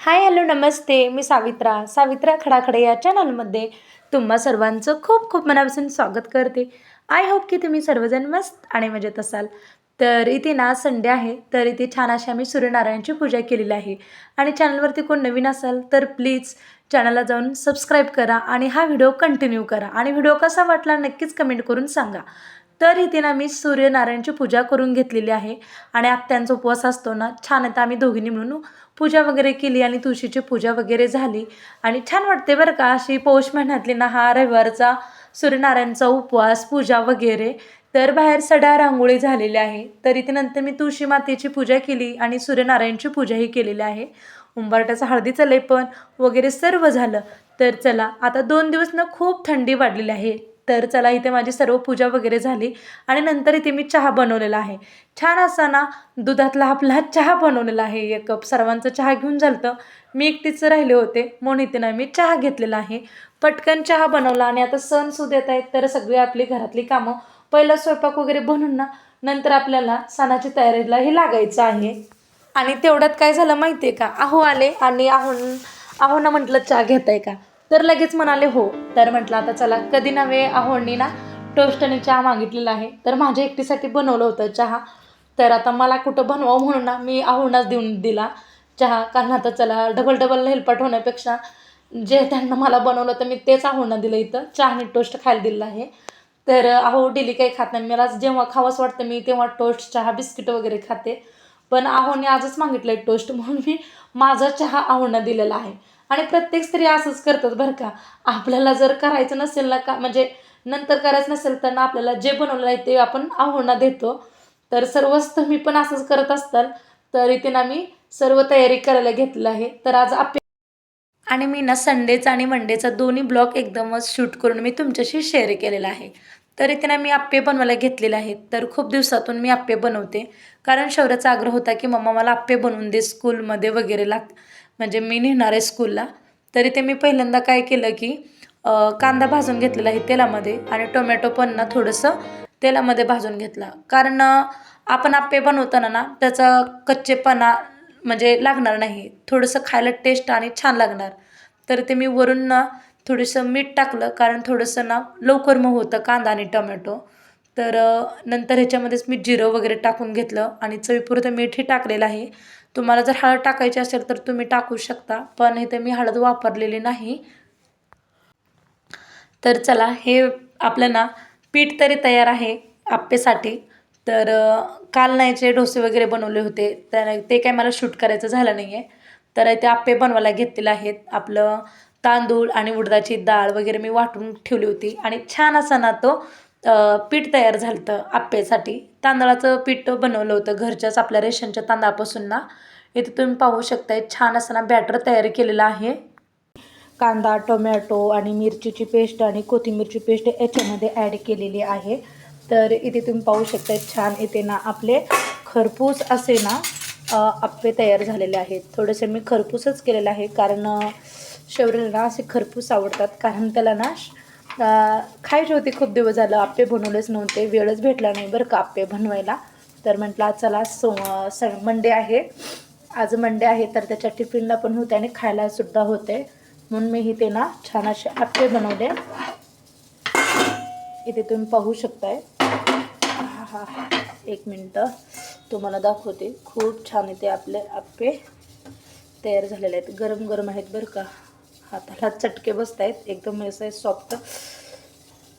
Hi hello नमस्ते. मी सावित्रा. सावित्रा खडाखडे या चॅनलमध्ये तुम्हा सर्वांचं खूप खूप मनापासून स्वागत करते. आय होप की तुम्ही सर्वजण मस्त आणि मजेत असाल. तर इथे ना संडे आहे तर इथे छान अशी आम्ही सूर्यनारायणची पूजा केलेली आहे. आणि चॅनलवरती कोण नवीन असाल तर प्लीज चॅनलला जाऊन सबस्क्राईब करा आणि हा व्हिडिओ कंटिन्यू करा. आणि व्हिडिओ कसा वाटला नक्कीच कमेंट करून सांगा. तर इथे ना मी सूर्यनारायणची पूजा करून घेतलेली आहे. आणि आत्यांचा उपवास असतो ना छान आता आम्ही दोघींनी म्हणून पूजा वगैरे केली आणि तुळशीची पूजा वगैरे झाली. आणि छान वाटते बरं का अशी पौष महिन्यातली ना हा रविवारचा सूर्यनारायणचा उपवास पूजा वगैरे. तर बाहेर सडा रांगोळी झालेली आहे. तर इथे नंतर मी तुळशी मातेची पूजा केली आणि सूर्यनारायणची पूजाही केलेली आहे. उंबरट्याचं हळदीचं लेपन वगैरे सर्व झालं. तर चला आता दोन दिवस ना खूप थंडी वाढलेली आहे. तर चला इथे माझी सर्व पूजा वगैरे झाली आणि नंतर इथे मी चहा बनवलेला आहे. छान असा ना दुधातला आपला चहा बनवलेला आहे. एक कप सर्वांचं चहा घेऊन झालं मी एकटीच राहिले होते. म्हणून इथे ना मी चहा घेतलेला आहे. पटकन चहा बनवला आणि आता सण सुद्धा येत आहेत तर सगळी आपली घरातली कामं. पहिला स्वयंपाक वगैरे बनून ना नंतर आपल्याला सणाची तयारीलाही लागायचं आहे. आणि तेवढ्यात काय झालं माहिती आहे का? आहो आले आणि आहोन ना म्हटलं चहा घेताय का? तर लगेच म्हणाले हो. तर म्हटलं आता चला कधी नव्हे आहोडणी ना टोस्ट आणि चहा मागितलेला आहे. तर माझ्या एकटीसाठी बनवलं होतं चहा. तर आता मला कुठं बनवावं म्हणून ना मी आहोडणाच देऊन दिला चहा. कारण आता चला डबल डबल हेलपाट होण्यापेक्षा जे त्यांना मला बनवलं तर मी तेच आहोंना दिलं इथं. चहा आणि टोस्ट खायला दिलं आहे. तर अहो डेली काही खात नाही. मला जेव्हा खावंच वाटतं मी तेव्हा टोस्ट चहा बिस्किट वगैरे खाते. पण आहोने आजच मागितलं आहे टोस्ट म्हणून मी माझा चहा आहोंना दिलेला आहे. आणि प्रत्येक स्त्री असंच करतात बरं का. आपल्याला जर करायचं नसेल ना का म्हणजे नंतर करायचं नसेल तर ना आपल्याला जे बनवलं आहे ते आपण आव्हाना देतो. तर सर्वच तुम्ही पण असंच करत असताल तर इथे ना मी सर्व तयारी करायला घेतलं आहे. तर आज आप आणि मी ना संडेचा आणि मंडेचा दोन्ही ब्लॉग एकदमच शूट करून मी तुमच्याशी शेअर केलेला आहे. तर इथे ना मी आप्पे बनवायला घेतलेले आहेत. तर खूप दिवसातून मी आप्पे बनवते. कारण शौर्याचा आग्रह होता की मम्मा मला आप्पे बनवून दे स्कूलमध्ये वगैरे लाग म्हणजे मी नेणार आहे स्कूलला तरी ते मी पहिल्यांदा काय केलं की कांदा भाजून घेतलेला आहे तेलामध्ये आणि टोमॅटो पण ना थोडंसं तेलामध्ये भाजून घेतला. कारण आपण आप्पे बनवताना ना त्याचा कच्चेपणा म्हणजे लागणार नाही. थोडंसं खायला टेस्ट आणि छान लागणार. तर ते मी वरून ना थोडंसं मीठ टाकलं कारण थोडंसं ना लवकर मग होतं कांदा आणि टोमॅटो. तर नंतर ह्याच्यामध्येच मी जिरं वगैरे टाकून घेतलं आणि चवीपुरतं मीठही टाकलेलं आहे. तुम्हाला जर हळद टाकायची असेल तर तुम्ही टाकू शकता पण इथे मी हळद वापरलेली नाही. तर चला हे आपलं ना पीठ तरी तयार आहे आप्पेसाठी. तर काल नाहीचे डोसे वगैरे बनवले होते तर ते काय मला शूट करायचं झालं नाही आहे तर ते आप्पे बनवायला घेतलेले आहेत. आपलं तांदूळ आणि उडदाची डाळ वगैरे मी वाटून ठेवली होती. आणि छान असा ना तो पीठ तयार झालं होतं आप्पेसाठी तांदळाचं पीठ बनवलं होतं घरच्याच आपल्या रेशनच्या तांदळापासून ना. इथे तुम्ही पाहू शकताय छान असं ना बॅटर तयार केलेलं आहे. कांदा टोमॅटो आणि मिरचीची पेस्ट आणि कोथिंबीरची पेस्ट याच्यामध्ये ॲड केलेली आहे. तर इथे तुम्ही पाहू शकता छान इथे ना आपले खरपूस असे ना आप्पे तयार झालेले आहेत. थोडेसे मी खरपूसच केलेलं आहे कारण शौर्यला ना असे खरपूस आवडतात. कारण त्याला ना खायचे होते खूप दिवस झालं. आप्पे बनवलेच नव्हते. वेळच भेटला नाही बरं का आप्पे बनवायला. तर म्हटलं चला सो स मंडे आहे. आज मंडे आहे तर त्याच्या टिफिनला पण होते आणि खायलासुद्धा होते. म्हणून मी इथे ना छान असे आप्पे बनवले. इथे तुम्ही पाहू शकताय. हा हा एक मिनटं. तुम्हाला दाखवते. खूप छान इथे आपले आप्पे तयार झालेले आहेत. गरम गरम आहेत बरं का. हाताला चटके बसत आहेत एकदम असं सॉफ्ट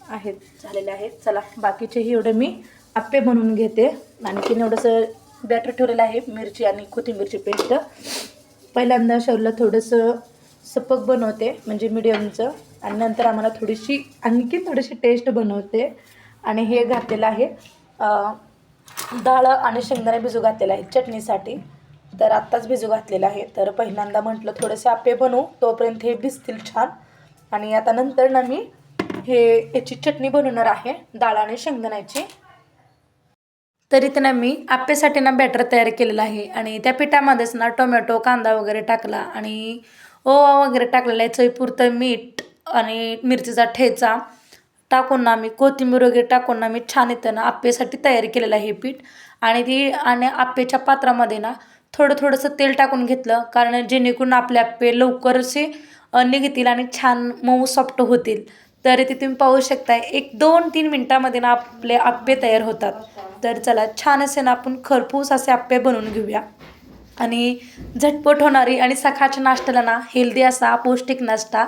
आहेत झालेले आहेत. चला बाकीचेही एवढे मी आप्पे बनवून घेते. आणखीन एवढंसं बॅटर ठेवलेलं आहे मिरची आणि कोथिंबीरची पेस्ट. पहिल्यांदा शरीरला थोडंसं सपक बनवते म्हणजे मिडियमचं आणि नंतर आम्हाला थोडीशी आणखी थोडीशी टेस्ट बनवते. आणि हे घातलेलं आहे डाळ आणि शेंगदाणे भिजू घातलेलं आहे चटणीसाठी. तर आत्ताच भिजू घातलेलं आहे. तर पहिल्यांदा म्हटलं थोडेसे आप्पे बनवू. तोपर्यंत हे भिजतील छान. आणि आता नंतर ना मी हे याची चटणी बनवणार आहे. डाळ आणि शेंगदाण्याची. तर इथे ना मी आप्पेसाठी ना बॅटर तयार केलेलं आहे. आणि त्या पिठामध्येच ना टोमॅटो कांदा वगैरे टाकला. आणि ओवा वगैरे टाकलेला आहे. चवीपुरतं मीठ आणि मिरचीचा ठेचा टाकून ना मी कोथिंबीर वगैरे टाकून ना मी छान इथं ना आप्पेसाठी तयार केलेलं आहे हे पीठ. आणि ती आणि आप्पेच्या पात्रामध्ये ना थोडं थोडंसं तेल टाकून घेतलं कारण जेणेकरून आपले आप्पे लवकर असे निघतील आणि छान मऊ सॉफ्ट होतील. तर ते तुम्ही पाहू शकताय एक दोन तीन मिनटामध्ये ना आपले आप्पे तयार होतात. तर चला छान असे ना आपण खरपूस असे आप्पे बनवून घेऊया. आणि झटपट होणारी आणि सकाळच्या नाश्त्याला ना हेल्दी असा पौष्टिक नाश्ता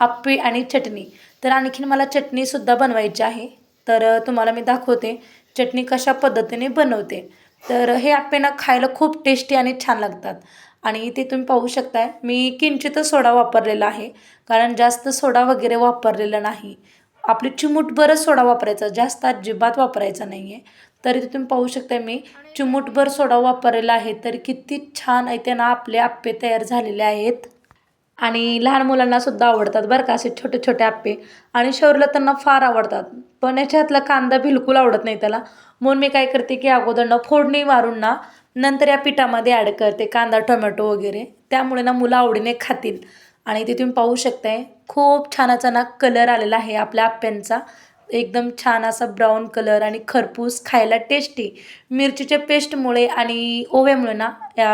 आप्पे आणि चटणी. तर आणखीन मला चटणीसुद्धा बनवायची आहे. तर तुम्हाला मी दाखवते चटणी कशा पद्धतीने बनवते. तर हे आप्पे ना खायला खूप टेस्टी आणि छान लागतात. आणि इथे तुम्ही पाहू शकताय मी किंचितच सोडा वापरलेला आहे. कारण जास्त सोडा वगैरे वापरलेला नाही. आपली चिमूटभरच सोडा वापरायचा जास्त अजिबात वापरायचा नाही आहे तरी तुम्ही पाहू शकता मी चिमूटभर सोडा वापरलेला आहे. तर किती छान आहे ना आपले आप्पे तयार झालेले आहेत. आणि लहान मुलांना सुद्धा आवडतात बरं का असे छोटे छोटे आप्पे. आणि शौरला त्यांना फार आवडतात. पण याच्यातला कांदा बिलकुल आवडत नाही त्याला. म्हणून मी काय करते की अगोदरनं फोडणी मारून ना नंतर या पिठामध्ये ॲड करते कांदा टोमॅटो वगैरे. त्यामुळे ना मुलं आवडीने खातील. आणि ते तुम्ही पाहू शकताय खूप छानाचा ना कलर आलेला आहे आपल्या आप्यांचा एकदम छान असा ब्राऊन कलर आणि खरपूस खायला टेस्टी मिरचीच्या पेस्टमुळे आणि ओव्यामुळे ना या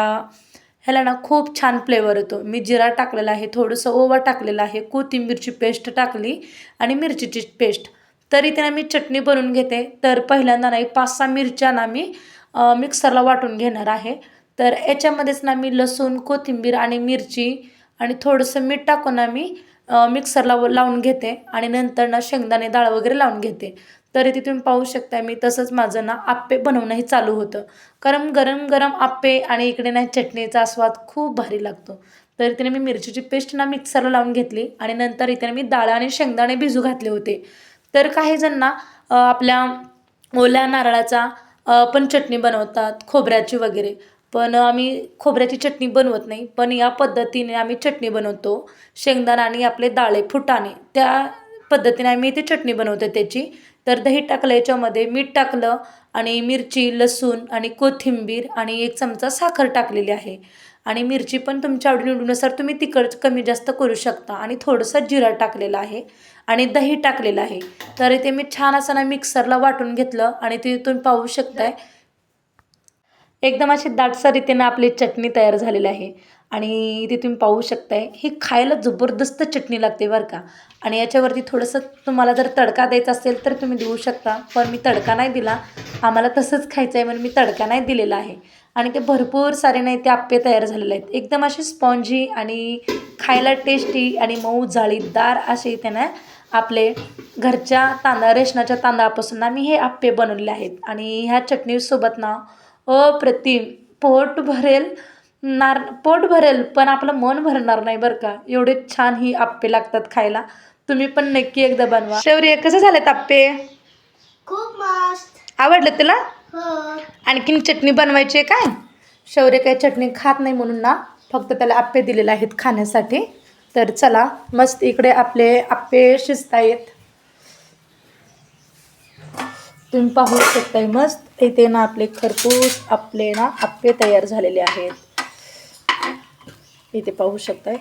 ह्याला ना खूप छान फ्लेवर येतो. मी जिरा टाकलेला आहे थोडंसं ओवा टाकलेला आहे कोथिंबीरची पेस्ट टाकली आणि मिरचीची पेस्ट. तरी इथे मी चटणी बनवून घेते. तर पहिल्यांदा नाही पाच सहा मिरच्या ना मी मिक्सरला वाटून घेणार आहे. तर याच्यामध्येच ना मी लसूण कोथिंबीर आणि मिरची आणि थोडंसं मीठ टाकून ना मी मिक्सरला लावून घेते. आणि नंतर ना शेंगदाणे डाळ वगैरे लावून घेते. तर इथे तुम्ही पाहू शकता मी तसंच माझं ना आप्पे बनवणंही चालू होतं. कारण गरम गरम आप्पे आणि इकडे ना चटणीचा स्वाद खूप भारी लागतो. तर इथे मी मिरचीची पेस्ट ना मिक्सरला लावून घेतली आणि नंतर इथे मी डाळ आणि शेंगदाणे भिजू घातले होते. तर काही जण ना आपल्या ओल्या नारळाचा पण चटणी बनवतात खोबऱ्याची वगैरे. पण आम्ही खोबऱ्याची चटणी बनवत नाही पण या पद्धतीने आम्ही चटणी बनवतो. शेंगदाणा आणि आपले डाळे फुटाणे त्या पद्धतीने आम्ही इथे चटणी बनवतो त्याची. तर दही टाकलं याच्यामध्ये मीठ टाकलं आणि मिरची लसूण आणि कोथिंबीर आणि एक चमचा साखर टाकलेली आहे. आणि मिरची पण तुमच्या आवडीनिवडीनुसार तुम्ही तिखट कमी जास्त करू शकता आणि थोडंसं जिरा टाकलेलं आहे आणि दही टाकलेलं आहे. तर ते मी छान असं ना मिक्सरला वाटून घेतलं आणि ते तुम्ही पाहू शकताय एकदम अशी दाटसर रीतीनं आपली चटणी तयार झालेली आहे. आणि इथे तुम्ही पाहू शकताय ही खायला जबरदस्त चटणी लागते बरं का. आणि याच्यावरती थोडंसं तुम्हाला जर तडका द्यायचा असेल तर तुम्ही देऊ शकता पण मी तडका नाही दिला. आम्हाला तसंच खायचं आहे म्हणून मी तडका नाही दिलेला आहे. आणि ते भरपूर सारे नाही ते आप्पे तयार झालेले आहेत. एकदम असे स्पॉन्जी आणि खायला टेस्टी आणि मऊ जाळीदार असे इथे ना आपले घरच्या तांदळा रेशनाच्या तांदळापासून ना मी हे आप्पे बनवलेले आहेत. आणि ह्या चटणीसोबत ना अप्रतिम. पोट भरेल नार पोट भरेल पण आपलं मन भरणार नाही बरं का. एवढे छान ही आप्पे लागतात खायला. तुम्ही पण नक्की एकदा बनवा. शौर्य कसं झालेत आप्पे? खूप मस्त. आवडलं तुला? हो. आणखीन चटणी बनवायची आहे काय? शौर्य काही चटणी खात नाही म्हणून ना फक्त त्याला आप्पे दिलेले आहेत खाण्यासाठी. तर चला मस्त इकडे आपले आप्पे शिजत आहेत तुम्ही पाहू शकताय मस्त. इथे ना आपले खरपूस आपले ना आप्पे तयार झालेले आहेत. इथे पाहू शकताय.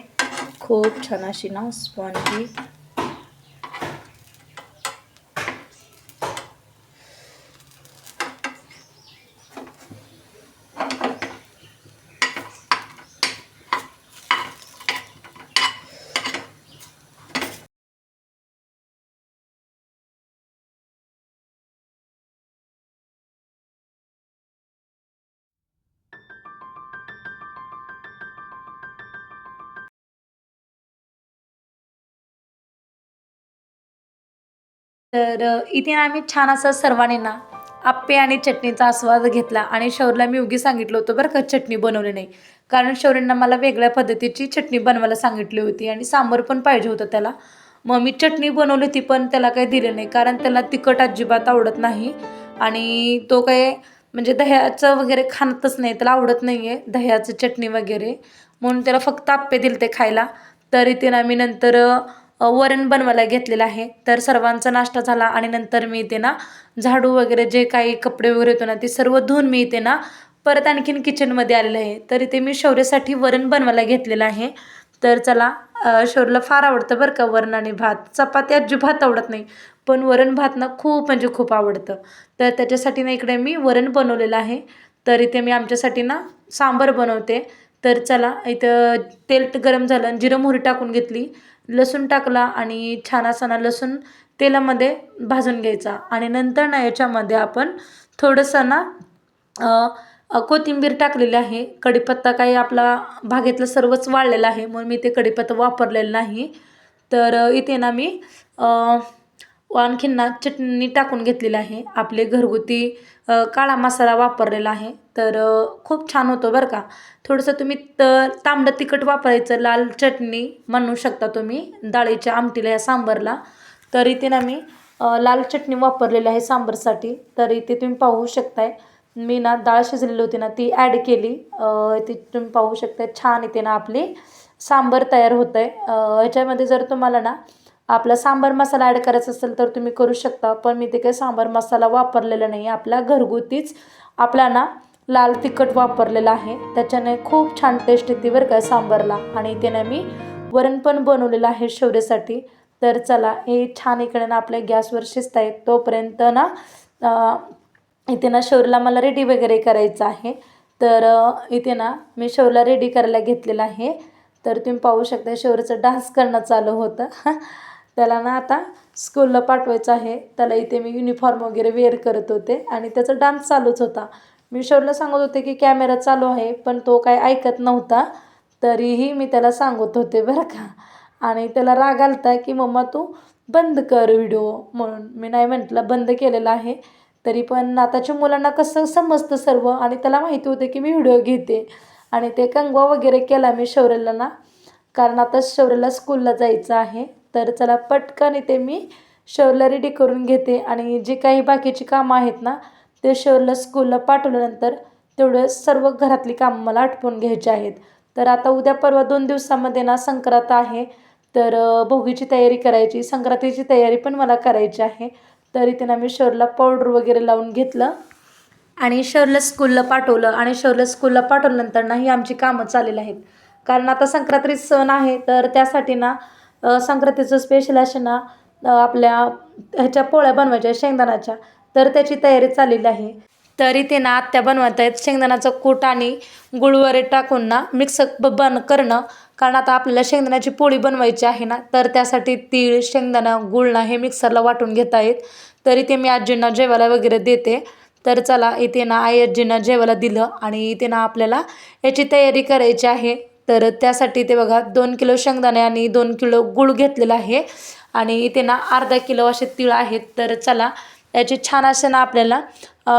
खूप छान अशी ना स्पॉन्जी. तर इथे ना आम्ही छान असं सर्वांनी ना आप्पे आणि चटणीचा आस्वाद घेतला आणि शौरला मी उगी सांगितलं होतं बरं का चटणी बनवली नाही. कारण शौर्यांना मला वेगळ्या पद्धतीची चटणी बनवायला सांगितली होती आणि सांबर पण पाहिजे होतं त्याला. मग मी चटणी बनवली होती पण त्याला काही दिलं नाही कारण त्याला तिखट अजिबात आवडत नाही आणि तो काय म्हणजे दह्याचं वगैरे खातच नाही त्याला आवडत नाही आहे दह्याचं चटणी वगैरे. म्हणून त्याला फक्त आप्पे दिले ते खायला. तर इथे ना मी नंतर वरण बनवायला घेतलेलं आहे. तर सर्वांचा नाश्ता झाला आणि नंतर मी इथे ना झाडू वगैरे जे काही कपडे वगैरे होते ना ते सर्व धुवून मी इथे ना. परत आणखीन किचनमध्ये आलेलं आहे. तर इथे मी शौर्यासाठी वरण बनवायला घेतलेलं आहे. तर चला शौर्यला फार आवडतं बरं का वरण आणि भात. चपाती अजिबात आवडत नाही पण वरण भात ना खूप म्हणजे खूप आवडतं. तर त्याच्यासाठी ना इकडे मी वरण बनवलेलं आहे. तर इथे मी आमच्यासाठी ना सांबार बनवते. तर चला इथं तेल गरम झालं आणि जिरं मोहरी टाकून घेतली. लसूण टाकला आणि छान असा ना लसूण तेलामध्ये भाजून घ्यायचा. आणि नंतर ना याच्यामध्ये आपण थोडंसं ना कोथिंबीर टाकलेली आहे. कढीपत्ता काही आपला भागेतलं सर्वच वाळलेलं आहे म्हणून मी ते कढीपत्ता वापरलेलं नाही. तर इथे ना मी आणखीनना चटणी टाकून घेतलेली आहे. आपले घरगुती काळा मसाला वापरलेला आहे. तर खूप छान होतो बरं का. थोडंसं तुम्ही त तांबडं तिखट वापरायचं लाल चटणी म्हणू शकता तुम्ही डाळीच्या आमटीला या सांबरला. तर इथे ना मी लाल चटणी वापरलेली आहे सांबारसाठी. तर इथे तुम्ही पाहू शकताय. मी ना डाळ शिजलेली होती ना ती ॲड केली. इथे तुम्ही पाहू शकताय. छान इथे ना आपली सांबर तयार होत आहे ह्याच्यामध्ये जर तुम्हाला ना आपला सांबार मसाला ॲड करायचा असेल तर तुम्ही करू शकता पण मी ते काही सांबार मसाला वापरलेला नाही आपला घरगुतीच आपला ना लाल तिखट वापरलेला आहे. त्याच्याने खूप छान टेस्ट येते बरं का सांबारला. आणि इथे ना मी वरण पण बनवलेलं आहे शौर्यासाठी तर चला हे छान इकडे ना आपल्या गॅसवर शिजत आहेत तोपर्यंत ना इथे ना शौर्यला मला रेडी वगैरे करायचं आहे. तर इथे ना मी शौर्यला रेडी करायला घेतलेलं आहे. तर तुम्ही पाहू शकता शौर्याचं डान्स करणं चालू होतं. त्याला ना आता स्कूलला पाठवायचं आहे. त्याला इथे मी युनिफॉर्म वगैरे वेअर करत होते आणि त्याचा डान्स चालूच होता. मी शौर्यला सांगत होते की कॅमेरा चालू आहे पण तो काय ऐकत नव्हता. तरीही मी त्याला सांगत होते बरं का. आणि त्याला राग आलता की मम्मा तू बंद कर व्हिडिओ म्हणून मी नाही म्हटलं बंद केलेला आहे. तरी पण आताच्या मुलांना कसं समजतं सर्व? आणि त्याला माहिती होतं की मी व्हिडिओ घेते. आणि ते कंगवा वगैरे केला मी शौर्यला ना. कारण आता शौर्यला स्कूलला जायचं आहे. तर चला पटकन इथे मी शौर्यला रेडी करून घेते. आणि जी काही बाकीची कामं आहेत ना ते शौर्यला स्कूलला पाठवल्यानंतर तेवढं सर्व घरातली कामं मला आटपून घ्यायची आहेत. तर आता उद्या परवा दोन दिवसामध्ये ना संक्रांत आहे. तर भोगीची तयारी करायची संक्रांतीची तयारी पण मला करायची आहे. तर इथे ना मी शौर्यला पावडर वगैरे लावून घेतलं. आणि शौर्यला स्कूलला पाठवलं. आणि शौर्यला स्कूलला पाठवल्यानंतर ना ही आमची कामं चाललेली आहेत. कारण आता संक्रांती सण आहे तर त्यासाठी ना संक्रांतीचं स्पेशल असे ना आपल्या ह्याच्या पोळ्या बनवायच्या शेंगदाण्याच्या. तर त्याची तयारी चाललेली आहे. तरी ते ना आत्या बनवत आहेत शेंगदाण्याचं कूट आणि गुळवरे टाकून ना मिक्स बन करणं. कारण आता आपल्याला शेंगदाण्याची पोळी बनवायची आहे ना तर त्यासाठी तीळ शेंगदाणा गुळणं हे मिक्सरला वाटून घेता येत. तरी ते मी आजींना जेवायला वगैरे देते. तर चला इथे ना आई आजींना जेवायला दिलं आणि इथे ना आपल्याला याची तयारी करायची आहे. तर त्यासाठी ते बघा दोन किलो शेंगदाणे आणि दोन किलो गूळ घेतलेला आहे. आणि इथे ना अर्धा किलो असे तीळ आहेत. तर चला याची छान असे ना आपल्याला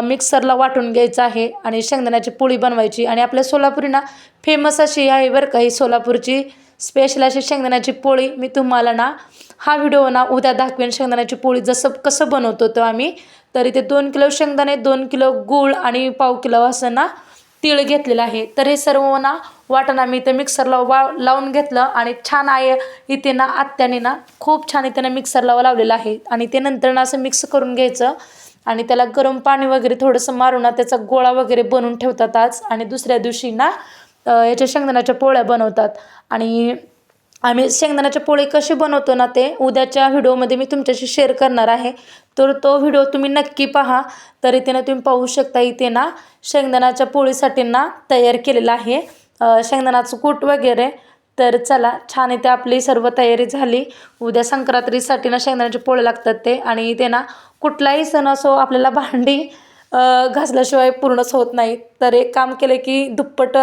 मिक्सरला वाटून घ्यायचं आहे आणि शेंगदाण्याची पोळी बनवायची. आणि आपल्या सोलापुरी ना फेमस अशी आहे बरं का ही सोलापूरची स्पेशल अशी शेंगदाण्याची पोळी. मी तुम्हाला ना हा व्हिडिओ ना उद्या दाखवेन शेंगदाण्याची पोळी जसं कसं बनवतो तो आम्ही. तर इथे दोन किलो शेंगदाणे दोन किलो गूळ आणि पाव किलो असं ना तीळ घेतलेलं आहे. तर हे सर्व ना वाटण आम्ही इथे मिक्सरला वा लावून घेतलं आणि छान आहे. इथे ना आत्याने ना खूप छान इथे ना मिक्सरला लावलेलं आहे. आणि ते नंतर ना असं मिक्स करून घ्यायचं. आणि त्याला गरम पाणी वगैरे थोडंसं मारून ना त्याचा गोळा वगैरे बनवून ठेवतात आज. आणि दुसऱ्या दिवशी ना याच्या शेंगदाण्याच्या पोळ्या बनवतात. आणि आम्ही शेंगदाण्याच्या पोळी कसे बनवतो ना ते उद्याच्या व्हिडिओमध्ये मी तुमच्याशी शेअर करणार आहे. तर तो व्हिडिओ तुम्ही नक्की पहा. तर इथे ना तुम्ही पाहू शकता इथे ना शेंगदाण्याच्या पोळीसाठी ना तयार केलेला आहे. शेंगदाणाचं कूट वगैरे तर चला छान इथे आपली सर्व तयारी झाली. उद्या संक्रांतीसाठी ना शेंगदाण्याचे पोळे लागतात ते आणि ते ना कुठलाही सण असो आपल्याला भांडी घासल्याशिवाय पूर्णच होत नाही. तर एक काम केलं की दुप्पट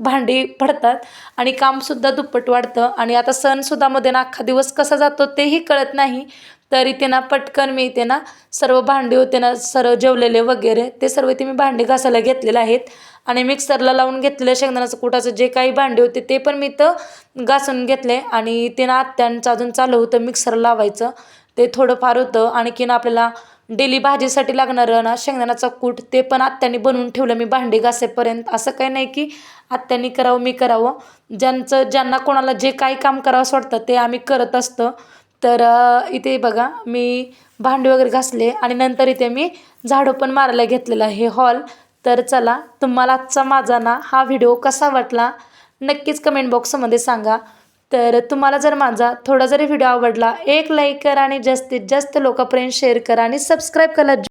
भांडी पडतात आणि कामसुद्धा दुप्पट वाढतं. आणि आता सणसुद्धामध्ये ना अख्खा दिवस कसा जातो तेही कळत नाही. तर इथे ना पटकन मी इथे ना सर्व भांडी होते ना सर्व जेवलेले वगैरे ते सर्व इथे मी भांडी घासायला घेतलेले आहेत. आणि मिक्सरला लावून घेतलेलं शेंगदाण्याचं कुटाचं जे काही भांडे होते ते पण मी इथं घासून घेतले. आणि ते ना आत्यांचं अजून चालू होतं मिक्सर लावायचं. ते थोडंफार होतं. आणखीन आपल्याला डेली भाजीसाठी लागणारं ना शेंगदाण्याचा कूट ते पण आत्याने बनवून ठेवलं. मी भांडी घासेपर्यंत. असं काही नाही की आत्याने करावं मी करावं. ज्यांचं ज्यांना कोणाला जे काही काम करावं वाटतं ते आम्ही करत असतं. तर इथे बघा मी भांडी वगैरे घासले. आणि नंतर इथे मी झाडू पण मारायला घेतलेलं आहे. हॉल तर चला तुम्हाला आजचा माझा ना हा व्हिडिओ कसा वाटला नक्कीच कमेंट बॉक्समध्ये सांगा. तर तुम्हाला जर माझा थोडा जरी व्हिडिओ आवडला एक लाईक करा आणि जास्तीत जास्त लोकांपर्यंत शेअर करा आणि सबस्क्राईब करा.